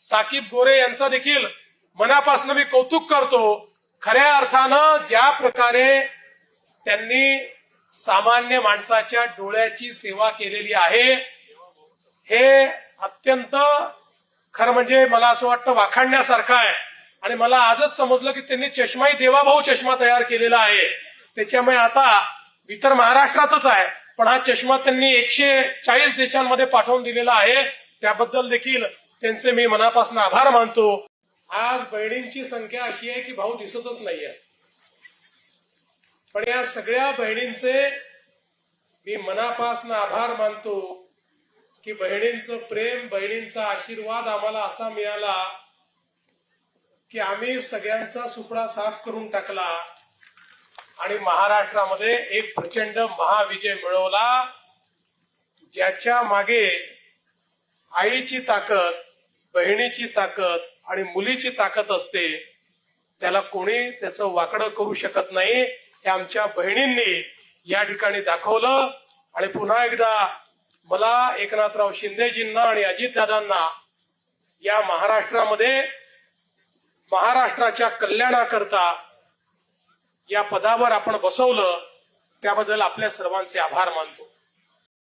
साकीब गोरे यांचा देखील मनापासून मी कौतुक करतो. खऱ्या अर्थानं ज्या प्रकारे त्यांनी सामान्य माणसाच्या डोळ्याची सेवा केलेली आहे हे अत्यंत खरं म्हणजे मला असं वाटतं वाखाणण्यासारखं आहे. आणि मला आजच समजलं की त्यांनी चष्माही देवाभाऊ चष्मा तयार केलेला आहे. त्याच्यामुळे आता इतर महाराष्ट्रातच आहे पण हा चष्मा त्यांनी एकशे चाळीस देशांमध्ये पाठवून दिलेला आहे. त्याबद्दल देखील त्यांचे मी मनापासून आभार मानतो. आज बहिणींची संख्या अशी आहे की भाऊ दिसतच नाहीये. पण या सगळ्या बहिणींचे मी मनापासून आभार मानतो की बहिणींचं प्रेम बहिणींचा आशीर्वाद आम्हाला असा मिळाला की आम्ही सगळ्यांचा सुपडा साफ करून टाकला आणि महाराष्ट्रामध्ये एक प्रचंड महाविजय मिळवला ज्याच्या मागे आईची ताकद बहिणीची ताकद आणि मुलीची ताकद असते त्याला कोणी त्याचं वाकडं करू शकत नाही. हे आमच्या बहिणींनी या ठिकाणी दाखवलं. आणि पुन्हा एकदा मला एकनाथराव शिंदेजींना आणि अजितदादांना या महाराष्ट्रामध्ये महाराष्ट्राच्या कल्याणाकरता या पदावर आपण बसवलं त्याबद्दल आपल्या सर्वांचे आभार मानतो.